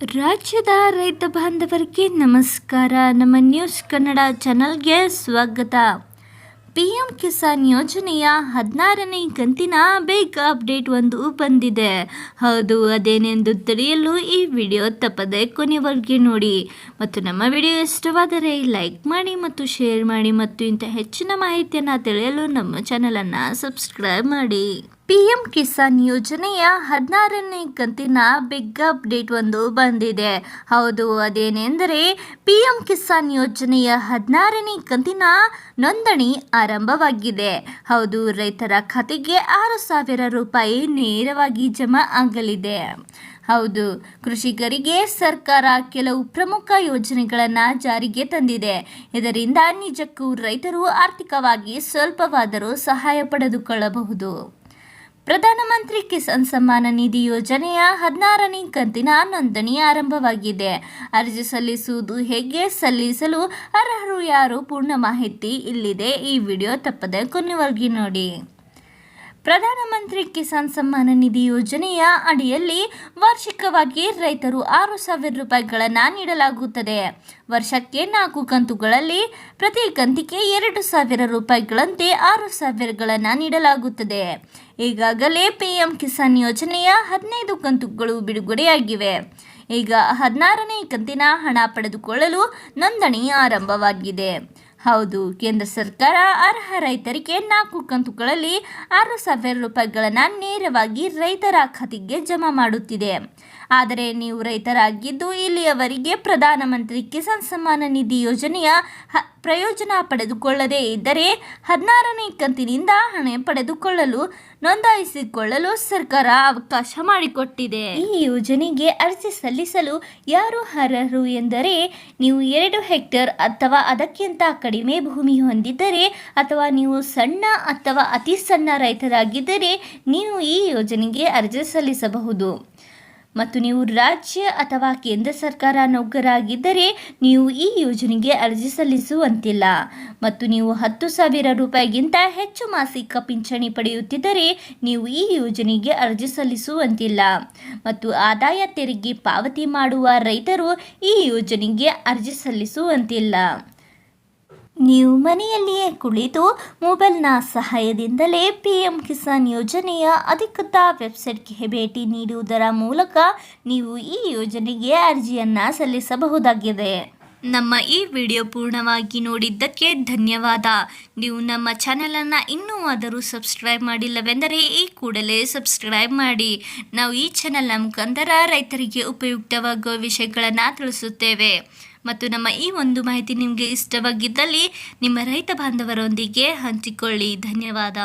ರಾಜ್ಯದ ರೈತ ಬಾಂಧವರಿಗೆ ನಮಸ್ಕಾರ. ನಮ್ಮ ನ್ಯೂಸ್ ಕನ್ನಡ ಚಾನಲ್ಗೆ ಸ್ವಾಗತ. ಪಿ ಎಂ ಕಿಸಾನ್ ಯೋಜನೆಯ ಹದಿನಾರನೇ ಕಂತಿನ ಬೇಗ ಅಪ್ಡೇಟ್ ಒಂದು ಬಂದಿದೆ. ಹೌದು, ಅದೇನೆಂದು ತಿಳಿಯಲು ಈ ವಿಡಿಯೋ ತಪ್ಪದೆ ಕೊನೆವರೆಗೆ ನೋಡಿ. ಮತ್ತು ನಮ್ಮ ವಿಡಿಯೋ ಇಷ್ಟವಾದರೆ ಲೈಕ್ ಮಾಡಿ ಮತ್ತು ಶೇರ್ ಮಾಡಿ ಮತ್ತು ಇಂಥ ಹೆಚ್ಚಿನ ಮಾಹಿತಿಯನ್ನು ತಿಳಿಯಲು ನಮ್ಮ ಚಾನಲನ್ನು ಸಬ್ಸ್ಕ್ರೈಬ್ ಮಾಡಿ. ಪಿಎಂ ಕಿಸಾನ್ ಯೋಜನೆಯ ಹದಿನಾರನೇ ಕಂತಿನ ಬಿಗ್ ಅಪ್ಡೇಟ್ ಒಂದು ಬಂದಿದೆ. ಹೌದು, ಅದೇನೆಂದರೆ ಪಿಎಂ ಕಿಸಾನ್ ಯೋಜನೆಯ ಹದಿನಾರನೇ ಕಂತಿನ ನೋಂದಣಿ ಆರಂಭವಾಗಿದೆ. ಹೌದು, ರೈತರ ಖಾತೆಗೆ ಆರು ಸಾವಿರ ರೂಪಾಯಿ ನೇರವಾಗಿ ಜಮಾ ಆಗಲಿದೆ. ಹೌದು, ಕೃಷಿಕರಿಗೆ ಸರ್ಕಾರ ಕೆಲವು ಪ್ರಮುಖ ಯೋಜನೆಗಳನ್ನು ಜಾರಿಗೆ ತಂದಿದೆ. ಇದರಿಂದ ನಿಜಕ್ಕೂ ರೈತರು ಆರ್ಥಿಕವಾಗಿ ಸ್ವಲ್ಪವಾದರೂ ಸಹಾಯ ಪಡೆದುಕೊಳ್ಳಬಹುದು. ಪ್ರಧಾನಮಂತ್ರಿ ಕಿಸಾನ್ ಸಮ್ಮಾನ ನಿಧಿ ಯೋಜನೆಯ ಹದಿನಾರನೇ ಕಂತಿನ ನೋಂದಣಿ ಆರಂಭವಾಗಿದೆ. ಅರ್ಜಿ ಸಲ್ಲಿಸುವುದು ಹೇಗೆ ಸಲ್ಲಿಸಲು ಅರ್ಹರು ಯಾರು ಪೂರ್ಣ ಮಾಹಿತಿ ಇಲ್ಲಿದೆ. ಈ ವಿಡಿಯೋ ತಪ್ಪದೆ ಕೊನೆವರೆಗೆ ನೋಡಿ. ಪ್ರಧಾನಮಂತ್ರಿ ಕಿಸಾನ್ ಸಮ್ಮಾನ ನಿಧಿ ಯೋಜನೆಯ ಅಡಿಯಲ್ಲಿ ವಾರ್ಷಿಕವಾಗಿ ರೈತರು ಆರು ಸಾವಿರ ರೂಪಾಯಿಗಳನ್ನು ನೀಡಲಾಗುತ್ತದೆ. ವರ್ಷಕ್ಕೆ ನಾಲ್ಕು ಕಂತುಗಳಲ್ಲಿ ಪ್ರತಿ ಕಂತಿಗೆ ಎರಡು ಸಾವಿರ ರೂಪಾಯಿಗಳಂತೆ ಆರು ಸಾವಿರಗಳನ್ನು ನೀಡಲಾಗುತ್ತದೆ. ಈಗಾಗಲೇ ಪಿಎಂ ಕಿಸಾನ್ ಯೋಜನೆಯ ಹದಿನೈದು ಕಂತುಗಳು ಬಿಡುಗಡೆಯಾಗಿವೆ. ಈಗ ಹದಿನಾರನೇ ಕಂತಿನ ಹಣ ಪಡೆದುಕೊಳ್ಳಲು ನೋಂದಣಿ ಆರಂಭವಾಗಿದೆ. ಹೌದು, ಕೇಂದ್ರ ಸರ್ಕಾರ ಅರ್ಹ ರೈತರಿಗೆ ನಾಲ್ಕು ಕಂತುಗಳಲ್ಲಿ ಆರು ಸಾವಿರ ರೂಪಾಯಿಗಳನ್ನು ನೇರವಾಗಿ ರೈತರ ಖಾತೆಗೆ ಜಮಾ ಮಾಡುತ್ತಿದೆ. ಆದರೆ ನೀವು ರೈತರಾಗಿದ್ದು ಇಲ್ಲಿಯವರಿಗೆ ಪ್ರಧಾನಮಂತ್ರಿ ಕಿಸಾನ್ ಸಮ್ಮಾನ ನಿಧಿ ಯೋಜನೆಯ ಪ್ರಯೋಜನ ಪಡೆದುಕೊಳ್ಳದೇ ಇದ್ದರೆ ಹದಿನಾರನೇ ಕಂತಿನಿಂದ ಹಣ ಪಡೆದುಕೊಳ್ಳಲು ನೋಂದಾಯಿಸಿಕೊಳ್ಳಲು ಸರ್ಕಾರ ಅವಕಾಶ ಮಾಡಿಕೊಟ್ಟಿದೆ. ಈ ಯೋಜನೆಗೆ ಅರ್ಜಿ ಸಲ್ಲಿಸಲು ಯಾರು ಅರ್ಹರು ಎಂದರೆ ನೀವು ಎರಡು ಹೆಕ್ಟೇರ್ ಅಥವಾ ಅದಕ್ಕಿಂತ ಕಡಿಮೆ ಭೂಮಿ ಹೊಂದಿದ್ದರೆ ಅಥವಾ ನೀವು ಸಣ್ಣ ಅಥವಾ ಅತಿ ಸಣ್ಣ ರೈತರಾಗಿದ್ದರೆ ನೀವು ಈ ಯೋಜನೆಗೆ ಅರ್ಜಿ ಸಲ್ಲಿಸಬಹುದು. ಮತ್ತು ನೀವು ರಾಜ್ಯ ಅಥವಾ ಕೇಂದ್ರ ಸರ್ಕಾರ ನೌಕರಾಗಿದ್ದರೆ ನೀವು ಈ ಯೋಜನೆಗೆ ಅರ್ಜಿ ಸಲ್ಲಿಸುವಂತಿಲ್ಲ. ಮತ್ತು ನೀವು ಹತ್ತು ಸಾವಿರ ರೂಪಾಯಿಗಿಂತ ಹೆಚ್ಚು ಮಾಸಿಕ ಪಿಂಚಣಿ ಪಡೆಯುತ್ತಿದ್ದರೆ ನೀವು ಈ ಯೋಜನೆಗೆ ಅರ್ಜಿ ಸಲ್ಲಿಸುವಂತಿಲ್ಲ. ಮತ್ತು ಆದಾಯ ತೆರಿಗೆ ಪಾವತಿ ಮಾಡುವ ರೈತರು ಈ ಯೋಜನೆಗೆ ಅರ್ಜಿ ಸಲ್ಲಿಸುವಂತಿಲ್ಲ. ನೀವು ಮನೆಯಲ್ಲಿಯೇ ಕುಳಿತು ಮೊಬೈಲ್ನ ಸಹಾಯದಿಂದಲೇ ಪಿ ಎಂ ಕಿಸಾನ್ ಯೋಜನೆಯ ಅಧಿಕೃತ ವೆಬ್ಸೈಟ್ಗೆ ಭೇಟಿ ನೀಡುವುದರ ಮೂಲಕ ನೀವು ಈ ಯೋಜನೆಗೆ ಅರ್ಜಿಯನ್ನು ಸಲ್ಲಿಸಬಹುದಾಗಿದೆ. ನಮ್ಮ ಈ ವಿಡಿಯೋ ಪೂರ್ಣವಾಗಿ ನೋಡಿದ್ದಕ್ಕೆ ಧನ್ಯವಾದ. ನೀವು ನಮ್ಮ ಚಾನಲನ್ನು ಇನ್ನೂ ಆದರೂ ಸಬ್ಸ್ಕ್ರೈಬ್ ಮಾಡಿಲ್ಲವೆಂದರೆ ಈ ಕೂಡಲೇ ಸಬ್ಸ್ಕ್ರೈಬ್ ಮಾಡಿ. ನಾವು ಈ ಚಾನಲ್ನ ಮುಖಾಂತರ ರೈತರಿಗೆ ಉಪಯುಕ್ತವಾಗುವ ವಿಷಯಗಳನ್ನು ತಿಳಿಸುತ್ತೇವೆ. ಮತ್ತು ನಮ್ಮ ಈ ಒಂದು ಮಾಹಿತಿ ನಿಮಗೆ ಇಷ್ಟವಾಗಿದ್ದಲ್ಲಿ ನಿಮ್ಮ ರೈತ ಬಾಂಧವರೊಂದಿಗೆ ಹಂಚಿಕೊಳ್ಳಿ. ಧನ್ಯವಾದ.